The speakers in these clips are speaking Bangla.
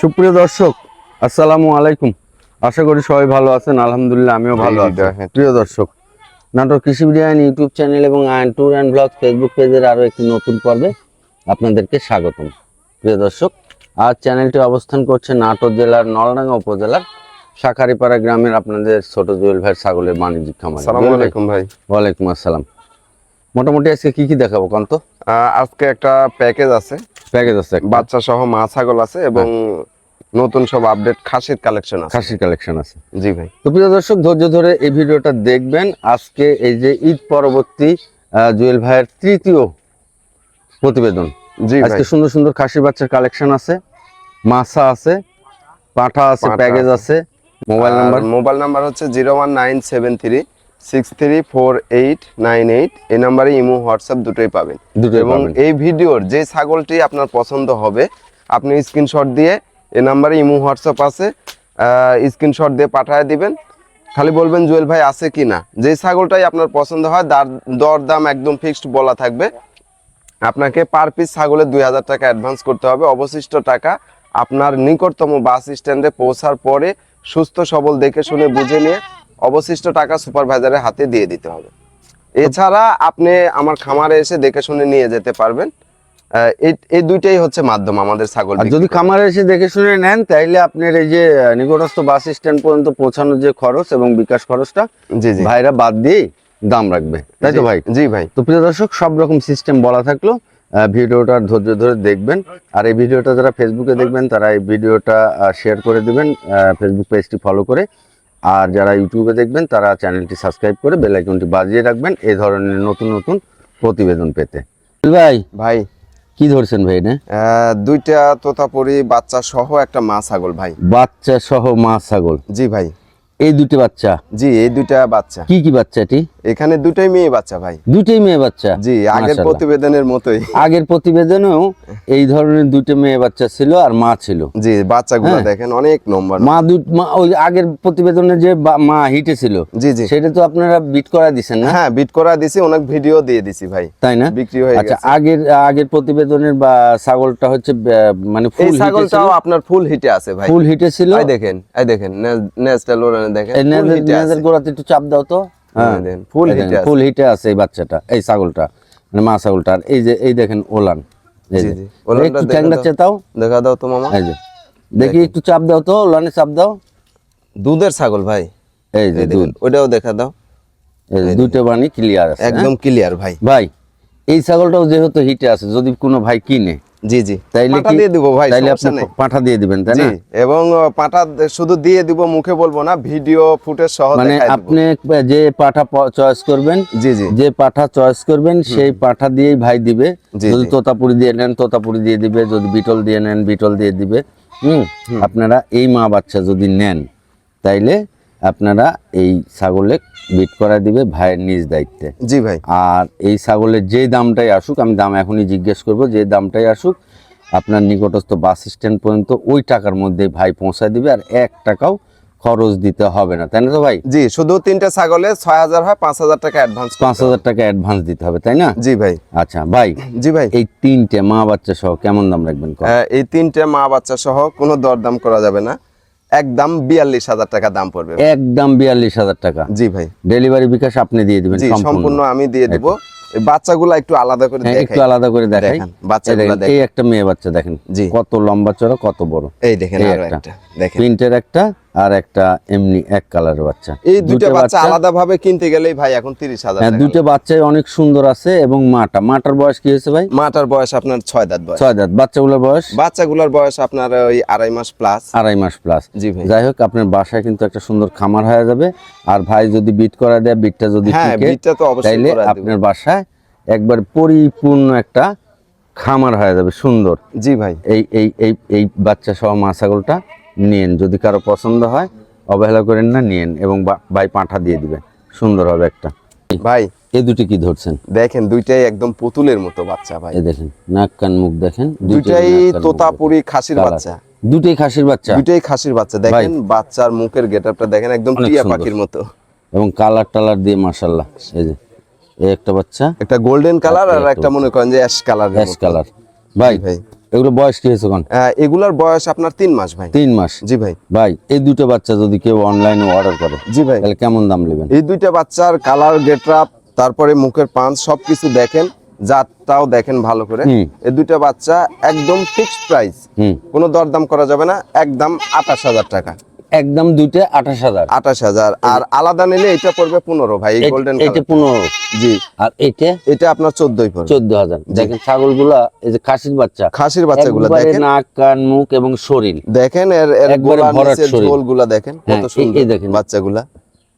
সুপ্রিয় দর্শক আসসালামু আলাইকুম। আশা করি সবাই ভালো আছেন আলহামদুলিল্লাহ আমিও ভালো আছি। প্রিয় দর্শক নাটক কৃষি বিরিয়ান ইউটিউব চ্যানেল এবং Ayan tour and blog Facebook পেজের আরও একটি নতুন পর্বে আপনাদেরকে স্বাগতম। প্রিয় দর্শক আজ চ্যানেলটি অবস্থান করছে নাটোর জেলার নলডাঙ্গা উপজেলার শাখারিপাড়া গ্রামের আপনাদের ছোট জুয়েল ভাইয়ের ছাগলের বাণিজ্যিক খামার। সালামু আলাইকুম ভাই। ওয়ালাইকুম আসসালাম। মোটামুটি আজকে কি কি দেখাবো কান্ত? আজকে একটা প্যাকেজ আছে প্যাকেজ আছে। বাচ্চা সহ মা ছাগল আছে এবং নতুন সব আপডেট খাসির কালেকশন আছে। খাসির কালেকশন আছে। জি ভাই। তো প্রিয় দর্শক ধৈর্য ধরে এই ভিডিওটা দেখবেন। আজকে এই যে ঈদ পরবর্তী জুয়েল ভাইয়ের তৃতীয় প্রতিবেদন। জি আজকে সুন্দর সুন্দর খাসি বাচ্চার কালেকশন আছে। মাছা আছে পাঠা আছে প্যাকেজ আছে। Mobile number. মোবাইল নাম্বার হচ্ছে zero one nine seven three six three four eight nine eight এই নাম্বারে ইমো হোয়াটসঅ্যাপ দুটোই পাবেন। দুটো এবং এই ভিডিওর যে ছাগলটি আপনার পছন্দ হবে আপনি স্ক্রিনশট দিয়ে এই নাম্বারে ইমো হোয়াটসঅ্যাপ আছে স্ক্রিনশট দিয়ে পাঠিয়ে দিবেন। খালি বলবেন জুয়েল ভাই আছে কি না? যে ছাগলটাই আপনার পছন্দ হয় দার- দর দাম একদম ফিক্সড বলা থাকবে। আপনাকে পার পিস ছাগলের দুই হাজার টাকা অ্যাডভান্স করতে হবে। অবশিষ্ট টাকা আপনার নিকটতম বাস স্ট্যান্ডে পৌঁছার পরে সুস্থ সবল দেখে শুনে বুঝে নিয়ে অবশিষ্ট টাকা সুপারভাইজারের হাতে দিয়ে দিতে হবে। এছাড়া আপনি আমার খামারে এসে দেখে শুনে নিয়ে যেতে পারবেন। এই- দুইটাই হচ্ছে মাধ্যম আমাদের ছাগল যদি খামারে এসে দেখে শুনে নেন তাইলে আপনার এই যে নিকটস্থ বাস স্ট্যান্ড পর্যন্ত পৌঁছানোর যে খরচ এবং বিকাশ খরচটা জি জি। ভাইরা বাদ দিয়ে দাম রাখবে। তাই তো ভাই? জি ভাই। তো প্রিয় দর্শক সব রকম সিস্টেম বলা থাকল। ভিডিওটা ধৈর্য ধরে দেখবেন। আর এই ভিডিওটা যারা ফেসবুকে দেখবেন তারা এই ভিডিওটা শেয়ার করে দিবেন। ফেসবুক পেজটি ফলো করে আর যারা ইউটিউবে দেখবেন তারা চ্যানেলটি সাবস্ক্রাইব করে বেল আইকনটি বাজিয়ে রাখবেন এ ধরনের নতুন নতুন প্রতিবেদন পেতে। ভাই ভাই। কি ধরছেন ভাই না দুইটা তোতাপুরি বাচ্চা সহ একটা মা ছাগল ভাই। বাচ্চা সহ মা ছাগল। জি ভাই। এই দুটি বাচ্চা? জি এই দুইটা বাচ্চা। কি কি বাচ্চা এটি? এখানে দুটাই মেয়ে বাচ্চা ভাই। দুটোই মেয়ে বাচ্চা? জি আগের প্রতিবেদনের মতোই। আগের প্রতিবেদনেও এই ধরনের দুটো মেয়ে বাচ্চা ছিল আর মা ছিল। জি বাচ্চাগুলো হ্যাঁ। দেখেন অনেক নম্বর মা দু মা ওই আগের প্রতিবেদনে যে মা হিটে ছিল জি জি। সেটা তো আপনারা বিট করা দিছেন না? হ্যাঁ বিট করা দিছি অনেক ভিডিও দিয়ে দিছি ভাই। তাই না? বিক্রি হয়ে আচ্ছা গেছে। আগের আগের প্রতিবেদনের বা ছাগলটা হচ্ছে মানে ফুল ছাগলটাও আপনার ফুল হিটে আছে ভাই। ফুল হিটে ছিল? এই দেখেন এই দেখেন নেজটা লোরানে দেখেন। নেজের গোড়াতে একটু চাপ দাও তো। হ্যাঁ দেখেন, full হিটে ফুল হিটে আছে এই বাচ্চাটা এই ছাগলটা মানে মা ছাগলটা। আর এই যে এই দেখেন ওলান এই যে। একটু দেখে চেতাও। দেখা দাও তো মামা। এই যে। দেখি একটু চাপ দাও তো ওলানে চাপ দাও। দুধের ছাগল ভাই। এই যে দুধ। ওইটাও দেখা দাও। দুটো বানি ক্লিয়ার আছে হ্যাঁ? একদম ক্লিয়ার ভাই। ভাই এই ছাগলটাও যেহেতু হিটে আছে যদি কোনো ভাই কিনে জি জি। তাইলে কি দিয়ে দিব ভাই তাইলে আপনি পাঠা দিয়ে দিবেন তাই না? এবং পাঠা শুধু দিয়ে দিব মুখে বলব না ভিডিও ফুটেজ সহ মানে আপনি যে পাঠা চয়েস করবেন জি জি। যে পাঠা চয়েস করবেন সেই পাঠা দিয়েই ভাই দিবে। যদি তোতাপুরি দিয়ে নেন তোতাপুরি দিয়ে দিবে। যদি বিটল দিয়ে নেন বিটল দিয়ে দিবে। হুম। আপনারা এই মা বাচ্চা যদি নেন তাইলে আপনারা এই ছাগলে বিট করা দিবে ভাইয়ের নিজ দায়িত্বে। জি ভাই। আর এই ছাগলের যে দামটাই আসুক আমি দাম এখনই জিজ্ঞেস করব যে দামটাই আসুক আপনার নিকটস্থ বাস স্ট্যান্ড পর্যন্ত ওই টাকার মধ্যে ভাই পৌঁছায় দিবে আর এক টাকাও খরচ দিতে হবে না। তাই না তো ভাই? জি শুধু তিনটে ছাগলে ছয় হাজার হয় পাঁচ হাজার টাকা অ্যাডভান্স পাঁচ হাজার টাকা অ্যাডভান্স দিতে হবে তাই না? জি ভাই। আচ্ছা ভাই জি ভাই। এই তিনটে মা বাচ্চা সহ কেমন দাম রাখবেন? এই তিনটে মা বাচ্চা সহ কোনো দরদাম করা যাবে না। একদম বিয়াল্লিশ হাজার টাকা দাম পড়বে। একদম বিয়াল্লিশ হাজার টাকা। জি ভাই। ডেলিভারি বিকাশ আপনি দিয়ে দিবেন সম্পূর্ণ। আমি দিয়ে দিব। বাচ্চাগুলো একটু আলাদা করে হ্যাঁ, একটু আলাদা করে দেখাই। দেখান, বাচ্চাগুলো। এই একটা মেয়ে বাচ্চা দেখেন। জি। কত লম্বা চড়া কত বড়। এই দেখেন। একটা দেখেন। প্রিন্টের একটা আর একটা এমনি এক কালারের বাচ্চা। এই দুটো বাচ্চা আলাদা ভাবে কিনতে গেলেই ভাই এখন তিরিশ হাজার হ্যাঁ দুটো বাচ্চাই অনেক সুন্দর আছে এবং মাটা। মাটার বয়স কি হয়েছে ভাই? মাটার বয়স আপনার ছয় দাঁত বয়স। ছয় দাঁত। বাচ্চাগুলোর বয়স? বাচ্চাগুলোর বয়স আপনার ওই আড়াই মাস প্লাস আড়াই মাস প্লাস জি ভাই। যাই হোক আপনার বাসায় কিন্তু একটা সুন্দর খামার হয়ে যাবে। আর ভাই যদি বিট করা দেয় বিটটা যদি হ্যাঁ বিটটা তো অবশ্যই তাইলে। আপনার বাসায় একবার পরিপূর্ণ একটা খামার হয়ে যাবে সুন্দর। জি ভাই। এই এই এই এই বাচ্চা সহ মা ছাগলটা নিয়েন যদি কারও পছন্দ হয় অবহেলা করেন না নিয়েন এবং ভাই পাঁঠা দিয়ে দিবেন সুন্দর হবে একটা। ভাই এই দুটি কি ধরছেন? দেখেন দুইটাই একদম পুতুলের মতো বাচ্চা ভাই। দেখেন নাক কান মুখ দেখেন দুইটাই তোতাপুরি খাসির বাচ্চা। দুটোই খাসির বাচ্চা। দুইটাই খাসির বাচ্চা। দেখেন বাচ্চার মুখের গেটআপটা দেখেন একদম টিয়া পাখির মতো। এবং কালার টালার দিয়ে মাশাল্লাহ এই যে এই একটা বাচ্চা। একটা গোল্ডেন কালার আর একটা একটা মনে করেন যে অ্যাশ কালার অ্যাশ কালার ভাই ভাই। এগুলো বয়স কি হয়েছে কোন আহ, এগুলার বয়স আপনার তিন মাস ভাই। তিন মাস? জি ভাই। ভাই এই দুটো বাচ্চা যদি কেউ অনলাইনে অর্ডার করে জি ভাই। তাহলে কেমন দাম নেবেন? এই দুইটা বাচ্চার কালার গেটরাপ তারপরে মুখের পাঁচ সবকিছু দেখেন জাতটাও দেখেন ভালো করে। এই দুইটা বাচ্চা একদম ফিক্সড প্রাইস হুম। কোনো দরদাম করা যাবে না একদম আঠাশ হাজার টাকা। একদম দুইটা আঠাশ হাজার। আঠাশ হাজার। আর আলাদা নিলে এটা পড়বে পনেরো ভাই গোল্ডেন এটা পনেরো। জি। আর এটা? এটা আপনার চোদ্দই পড়বে। চোদ্দ হাজার। দেখেন ছাগলগুলা এই যে খাসির বাচ্চা। খাসির বাচ্চাগুলো একবারে দেখেন। নাক কান মুখ এবং শরীর। দেখেন এর এর শরীর। ঝোলগুলা দেখেন হ্যাঁ, কত সুন্দর দেখেন। বাচ্চাগুলা।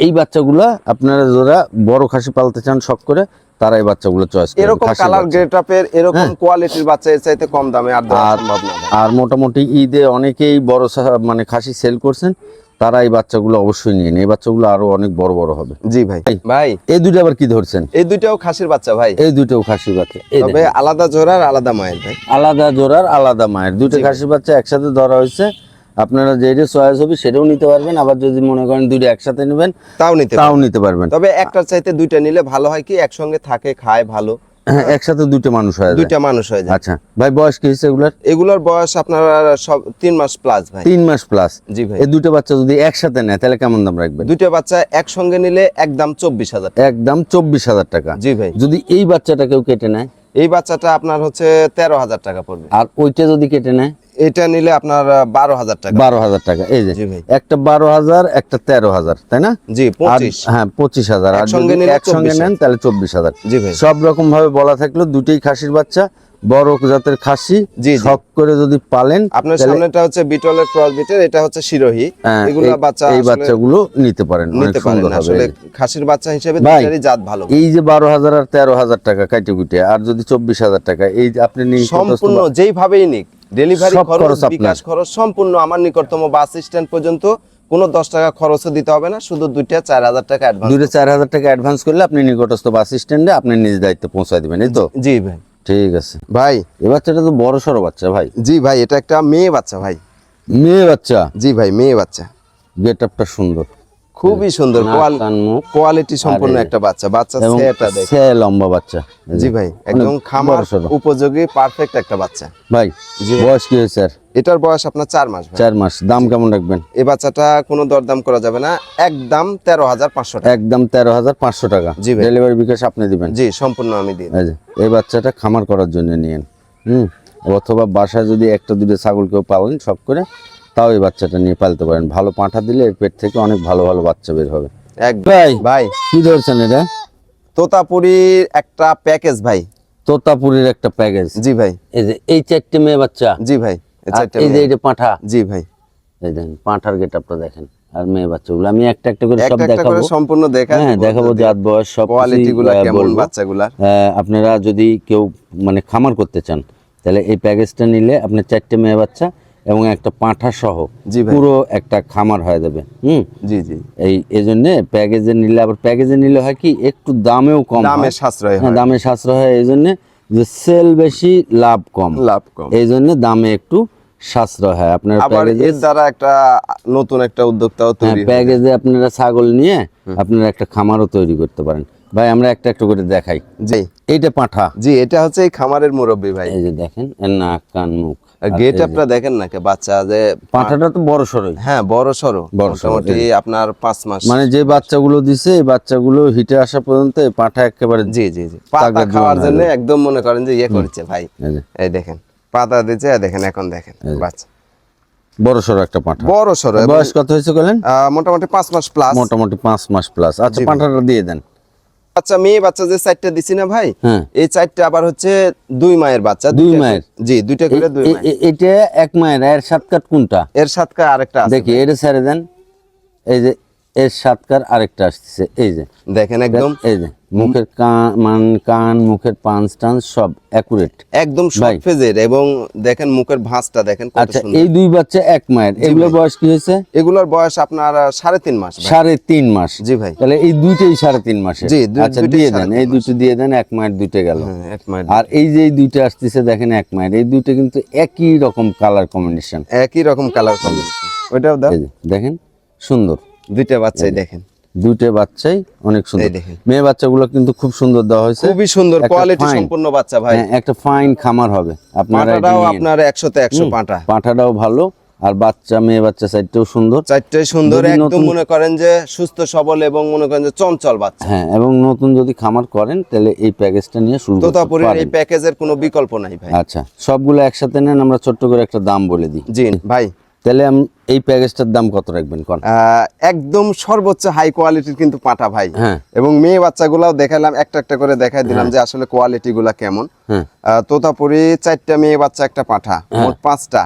এই বাচ্চাগুলা আপনারা যারা বড় খাসি পালতে চান শখ করে তারা এই বাচ্চাগুলো চয়েস করেন এরকম কালার বাচ্চা। গ্রেটআপের এরকম হ্যাঁ। কোয়ালিটির বাচ্চা এর চাইতে কম দামে আর আর- আর মোটামুটি ঈদে অনেকেই বড় মানে খাসি সেল করছেন তারা এই বাচ্চাগুলো অবশ্যই নিয়ে নিন। এই বাচ্চাগুলো আরও অনেক বড় বড় হবে। জি ভাই। ভাই। এই দুটো আবার কি ধরছেন? এই দুইটাও খাসির বাচ্চা ভাই। এই দুইটাও খাসির বাচ্চা। তবে আলাদা জোড়ার আলাদা মায়ের ভাই। আলাদা জোড়ার আলাদা মায়ের। দুটো খাসির বাচ্চা একসাথে ধরা হয়েছে। আপনারা যেটা চয়েস হবে সেটাও নিতে পারবেন। আবার যদি মনে করেন দুটো একসাথে নেবেন তাও নিতে তাও নিতে পারবেন। তবে একটার চাইতে দুইটা নিলে ভালো হয় কি? একসঙ্গে থাকে খায় ভালো। হ্যাঁ, একসাথে দুটো মানুষ হয়ে দুইটা মানুষ হয়ে যায়। আচ্ছা ভাই বয়স কি হয়েছে এগুলার? এগুলোর বয়স আপনার সব তিন মাস প্লাস ভাই। তিন মাস প্লাস জি ভাই। এই দুটো বাচ্চা যদি একসাথে নেয় তাহলে কেমন দাম রাখবেন? দুইটা বাচ্চা একসঙ্গে নিলে একদম চব্বিশ হাজার একদম চব্বিশ হাজার টাকা। জি ভাই। যদি এই বাচ্চাটা কেউ কেটে নেয় এই বাচ্চাটা আপনার হচ্ছে তেরো হাজার টাকা পড়বে। আর ওইটা যদি কেটে নেয়? এটা নিলে আপনার বারো হাজার টাকা। বারো হাজার টাকা এই যে একটা বারো হাজার একটা তেরো হাজার তাই না? জি হ্যাঁ পঁচিশ হাজার। আর একসঙ্গে একসঙ্গে নেন তাহলে চব্বিশ হাজার। জি ভাই। সব রকম ভাবে বলা থাকল দুটোই খাসির বাচ্চা বড় জাতের খাসি জি। শখ করে যদি পালেন আপনার সামনেটা হচ্ছে বিটলের ক্রস বিটের এটা হচ্ছে শিরোহী। হ্যাঁ, এগুলা বাচ্চা এই বাচ্চাগুলো নিতে পারেন নিতে আসলে খাসির বাচ্চা হিসেবে জাত ভালো। এই যে বারো হাজার আর তেরো হাজার টাকা কাইটে কুটে আর যদি চব্বিশ হাজার টাকা এই আপনি নিয়ে সম্পূর্ণ যেইভাবেই নিক ডেলিভারি খরচ বিকাশ খরচ সম্পূর্ণ আমার নিকটতম বাস স্ট্যান্ড পর্যন্ত কোনো দশ টাকা খরচও দিতে হবে না শুধু দুইটা চার হাজার টাকা অ্যাডভান্স দুটো চার হাজার টাকা অ্যাডভান্স করলে আপনি নিকটস্থ বাস স্ট্যান্ডে আপনি নিজ দায়িত্বে পৌঁছায় দিবেন এই তো? জি ভাই। ঠিক আছে। ভাই। এ বাচ্চাটা তো বড় সড়ো বাচ্চা ভাই। জি ভাই এটা একটা মেয়ে বাচ্চা ভাই। মেয়ে বাচ্চা? জি ভাই মেয়ে বাচ্চা। গেট আপটা সুন্দর। খুবই সুন্দর কান, মুখ। কোয়ালিটি সম্পূর্ণ একটা বাচ্চা। বাচ্চা সেটা দেখ লম্বা বাচ্চা। জি ভাই একদম খামার উপযোগী পারফেক্ট একটা বাচ্চা। ভাই জি। বয়স কি হয়েছে স্যার এটার বয়স আপনার চার মাস চার মাস। দাম কেমন রাখবেন? এই বাচ্চাটা কোনো দরদাম করা যাবে না। একদম তেরো হাজার পাঁচশো টাকা। একদম তেরো হাজার পাঁচশো টাকা। জি ভাই। ডেলিভারি বিকাশ আপনি দিবেন। জি সম্পূর্ণ আমি দিই এই এই বাচ্চাটা খামার করার জন্য নিয়েন। হুম? অথবা বাসায় যদি একটা দুটো ছাগল কেউ পালেন সব করে তাও এই বাচ্চাটা নিয়ে পালতে পারেন। ভালো পাঁঠা দিলে এর পেট থেকে অনেক ভালো ভালো বাচ্চা বের হবে। ভাই ভাই। কি ধরছেন এটা? তোতাপুরির একটা প্যাকেজ ভাই। তোতাপুরির একটা প্যাকেজ। জি ভাই। এই যে এই চারটে মেয়ে বাচ্চা? জি ভাই এই যে এটা পাঁঠা? জি ভাই। এই দেখেন পাঁঠার গেট আপটা দেখেন আর মেয়ে বাচ্চাগুলো। আমি একটা একটা করে সব দেখাবো। সম্পূর্ণ দেখা হ্যাঁ দেখাবো জাত বয়স সব কোয়ালিটি গুলা কেমন বাচ্চাগুলার। আপনারা যদি কেউ মানে খামার করতে চান তাহলে এই প্যাকেজটা নিলে আপনার চারটে মেয়ে বাচ্চা এবং একটা পাঁঠা সহ পুরো একটা খামার হয়ে যাবে হুম? জি জি। এই এই জন্যে প্যাকেজে নিলে আবার প্যাকেজে নিলে হয় কি একটু দামেও কম দামে সাশ্রয় হ্যাঁ দামে সাশ্রয় হয় এই জন্যে যে সেল বেশি লাভ কম। লাভ কম। এই জন্য দামে একটু সাশ্রয় হয়। আপনার আবার প্যাকেজে এর দ্বারা একটা নতুন একটা উদ্যোক্তাও হ্যাঁ তৈরি প্যাকেজে আপনারা ছাগল নিয়ে আপনারা একটা খামারও তৈরি করতে পারেন। ভাই আমরা একটা একটা করে দেখাই। জি। এইটা পাঁঠা। জি এটা হচ্ছে এই খামারের মুরব্বী ভাই। এই যে দেখেন নাক কান মুখ। গেট এই দেখেন না কে বাচ্চা যে পাঁঠাটা তো বড় হ্যাঁ বড় সড়ো, মোটামুটি আপনার পাঁচ মাস। মানে যে বাচ্চাগুলো দিছে এই বাচ্চাগুলো হিটে আসা পর্যন্ত পাঁঠা একেবারে জি জি জি। পাতা খাওয়ার জন্য একদম মনে করেন যে ইয়ে করছে ভাই। এই দেখেন পাতা দিচ্ছে দেখেন এখন দেখেন বাচ্চা। বড় সড়ো একটা পাঁঠা বড় এবং, বয়স কত হয়েছে বলেন? মোটামুটি পাঁচ মাস প্লাস মোটামুটি পাঁচ মাস প্লাস আচ্ছা পাঁঠাটা দিয়ে দেন। বাচ্চা মেয়ে বাচ্চা যে চারটা দিছি না ভাই হ্যাঁ। এই চারটা আবার হচ্ছে দুই মায়ের বাচ্চা দুই মায়ের? জি দুইটা করে দুই এটা এক মায়ের এর সাতকাট কোনটা? এর সাত সাথে আরেকটা আছে দেখি এটা ছেড়ে দেন। এই যে এর সাত সাতকার আরেকটা আসছে এই যে। দেখেন একদম। এই যে মুখের কান মান কান মুখের পাঁচ টান্স সব অ্যাকুরেট একদম। শর্ট ফেজের এবং দেখেন মুখের ভাঁজটা দেখেন আচ্ছা এই দুই বাচ্চা এক মায়ের। এগুলোর বয়স কি হয়েছে? এগুলোর বয়স আপনার সাড়ে তিন মাস সাড়ে তিন মাস। জি ভাই। তাহলে এই দুইটাই সাড়ে তিন মাসে জি, আচ্ছা দিয়ে দেন। এই দুটো দিয়ে দেন এক মায়ের দুইটা গেল। হ্যাঁ, এক মায়ের আর এই যে এই দুইটা আসতেছে দেখেন এক মায়ের। এই দুইটা কিন্তু একই রকম কালার কম্বিনেশন একই রকম কালার কম্বিনেশন ওইটাও দেখেন সুন্দর। দুইটা বাচ্চাই দেখেন। দুইটা বাচ্চাই অনেক সুন্দর। মেয়ে বাচ্চাগুলো কিন্তু খুব সুন্দর দেওয়া হয়েছে। খুবই সুন্দর কোয়ালিটি সম্পূর্ণ বাচ্চা ভাই। হ্যাঁ, একটা ফাইন খামার হবে। আপনারা এটা পাঁঠাটাও নিয়েন। আপনার একশোতে একশো পাঁঠা পাঁঠাটাও ভালো। আর বাচ্চা মেয়ে বাচ্চা সাইডটাও সুন্দর। চারটে সুন্দর একদম মনে করেন যে সুস্থ সবল এবং মনে করেন যে চঞ্চল বাচ্চা। হ্যাঁ এবং নতুন যদি খামার করেন তাহলে এই প্যাকেজটা নিয়ে শুরু করতে তোতাপুরের এই প্যাকেজের কোনো বিকল্প নাই ভাই। আচ্ছা সবগুলো একসাথে নেন আমরা ছোট্ট করে একটা দাম বলে দিই। জি ভাই। তাহলে এই প্যাকেজটার দাম কত রাখবেন কোন? একদম সর্বোচ্চ হাই কোয়ালিটির কিন্তু পাঁঠা ভাই। হ্যাঁ। এবং মেয়ে বাচ্চাগুলাও দেখালাম একটা একটা করে দেখাই দিলাম যে আসলে কোয়ালিটি গুলা কেমন। হ্যাঁ। তোতাপুরি চারটা মেয়ে বাচ্চা একটা পাঁঠা মোট পাঁচটা।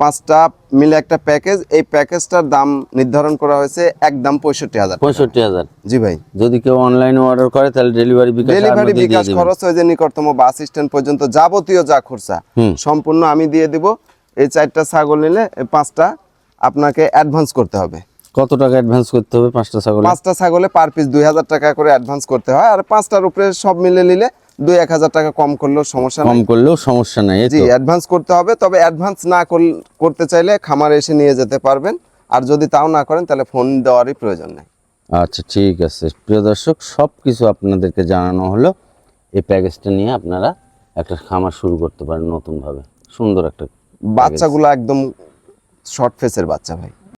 পাঁচটা। মিলে একটা প্যাকেজ এই প্যাকেজটার দাম নির্ধারণ করা হয়েছে একদম পঁয়ষট্টি হাজার পঁয়ষট্টি হাজার। জি ভাই। যদি কেউ অনলাইনে অর্ডার করে তাহলে ডেলিভারি বিকাশ ডেলিভারি বিকাশ খরচ হয় যে নিকটতম বাস স্ট্যান্ড পর্যন্ত যাবতীয় যা খরচা সম্পূর্ণ আমি দিয়ে দিব। এই চারটা ছাগল নিলে পাঁচটা আপনাকে অ্যাডভান্স করতে হবে। কত টাকা অ্যাডভান্স করতে হবে পাঁচটা ছাগল? পাঁচটা ছাগলে পার পিস দুই হাজার টাকা করে অ্যাডভান্স করতে হয় আর পাঁচটার উপরে সব মিলে নিলে দুই এক হাজার টাকা কম করলেও সমস্যা নেই। কম করলেও সমস্যা নাই জি অ্যাডভান্স করতে হবে তবে অ্যাডভান্স না করতে চাইলে খামারে এসে নিয়ে যেতে পারবেন আর যদি তাও না করেন তাহলে ফোন দেওয়ারই প্রয়োজন নেই। আচ্ছা ঠিক আছে। প্রিয় দর্শক সব কিছু আপনাদেরকে জানানো হলো এই প্যাকেজটা নিয়ে আপনারা একটা খামার শুরু করতে পারেন নতুনভাবে। সুন্দর একটা বাচ্চাগুলো একদম শর্ট ফেসের বাচ্চা ভাই।